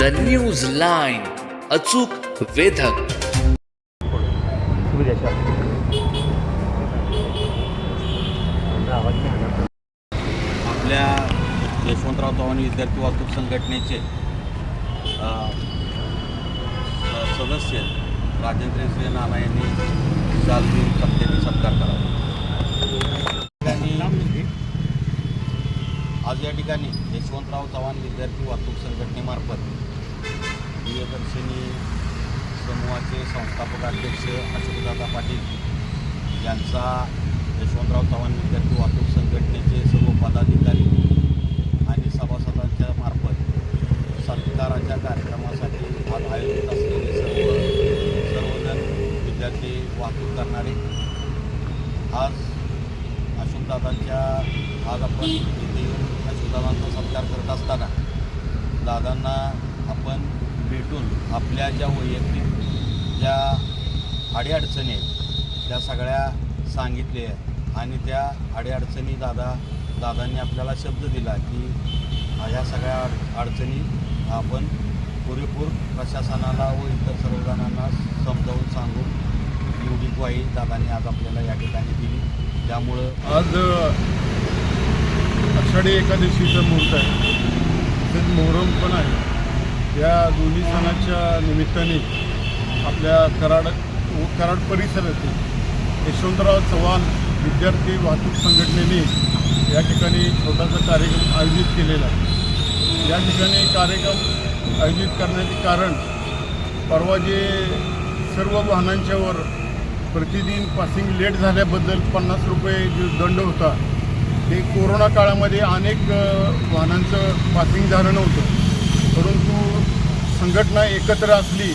The news line अचूक वेधक. आपल्या यशवंतराव चव्हाण विद्यार्थी वाहतूक संघटनेचे सदस्य राजेंद्र श्री नाना यांनी शालवी सत्तेने सत्कार करावा. आज या ठिकाणी यशवंतराव चव्हाण विद्यार्थी वाहतूक संघटनेमार्फत प्रियदर्शनी समूहाचे संस्थापक अध्यक्ष अशोकदादा पाटील यांचा यशवंतराव चव्हाण विद्यार्थी वाहतूक संघटनेचे सर्व पदाधिकारी आणि सभासदांच्या मार्फत सत्काराच्या कार्यक्रमासाठी आज आयोजित असलेले सर्व सर्वजण विद्यार्थी वाहतूक करणारे. आज अशोकदादांच्या आज आपण इथे येऊन अशोकदादांचा सत्कार करत असताना दादांना आपण भेटून आपल्या ज्या वैयक्तिक ज्या अडीअडचणी आहेत त्या सगळ्या सांगितल्या आणि त्या अडीअडचणी दादा दादांनी आपल्याला शब्द दिला की ह्या सगळ्या अडचणी आपण पुरेपूर प्रशासनाला व इतर सर्वजणांना समजावून सांगून एवढी ग्वाही दादांनी आज आपल्याला या ठिकाणी दिली. त्यामुळं आज आषाढी एकादशीचं मुहूर्त आहे. तसेच मोहरम पण आहे. या दोन्ही सणाच्या निमित्ताने आपल्या कराड कराड परिसरातील यशवंतराव चव्हाण विद्यार्थी वाहतूक संघटनेने या ठिकाणी छोटासा कार्यक्रम आयोजित केलेला आहे. या ठिकाणी कार्यक्रम आयोजित करण्याचे कारण परवा जे सर्व वाहनांच्यावर प्रतिदिन पासिंग लेट झाल्याबद्दल पन्नास रुपये जो दंड होता ते कोरोना काळामध्ये अनेक वाहनांचं पासिंग झालं नव्हतं. परंतु संघटना एकत्र असली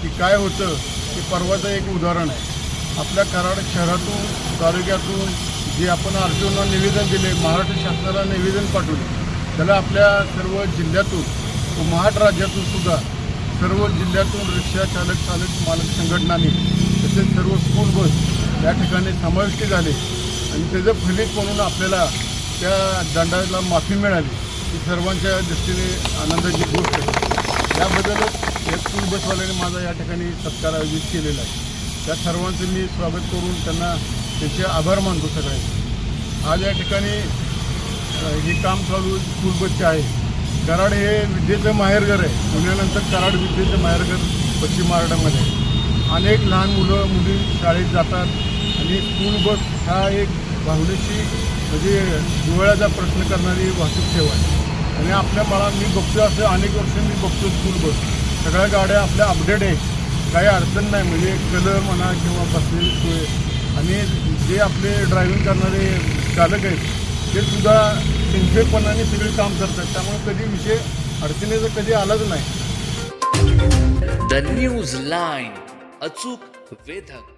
की काय होतं ते परवाचं एक उदाहरण आहे. आपल्या कराड शहरातून तालुक्यातून जे आपण आर निवेदन दिले महाराष्ट्र शासनाला निवेदन पाठवले त्याला आपल्या सर्व जिल्ह्यातून व महाराष्ट्र राज्यातून सुद्धा सर्व जिल्ह्यातून रिक्षा चालक चालक मालक संघटनांनी तसेच सर्व स्कूल बस या ठिकाणी समाविष्ट झाले. आणि त्याचं फलित म्हणून आपल्याला त्या दंडाला माफी मिळाली. ही सर्वांच्या दृष्टीने आनंदाची गोष्ट आहे. याबद्दलच या स्कूल बसवाल्याने माझा या ठिकाणी सत्कार आयोजित केलेला आहे. त्या सर्वांचं मी स्वागत करून त्यांना त्याचे आभार मानतो सगळ्यांचे आज या ठिकाणी हे काम चालू स्कूल बसचे आहे. कराड हे विद्येचं माहेरघर आहे. पुण्यानंतर कराड विद्येचं माहेरघर पश्चिम महाराष्ट्रामध्ये आहे. अनेक लहान मुलं मुली शाळेत जातात आणि स्कूल बस हा एक भावनेची म्हणजे डोळ्याचा प्रश्न करणारी वाहतूक सेवा आहे. आणि आपल्या मला मी बघतो असं अनेक वर्ष मी बघतो स्कूल बस. सगळ्या गाड्या आपल्या अपडेट आहे. काही अडचण नाही म्हणजे कलर म्हणा किंवा बसलेली सोय. आणि जे आपले ड्रायव्हिंग करणारे चालक आहेत ते सुद्धा सिन्सिअरपणाने सगळे काम करतात. त्यामुळे कधी विषय अडचणीचा कधी आलाच नाही. द न्यूज लाईन अचूक वेधक.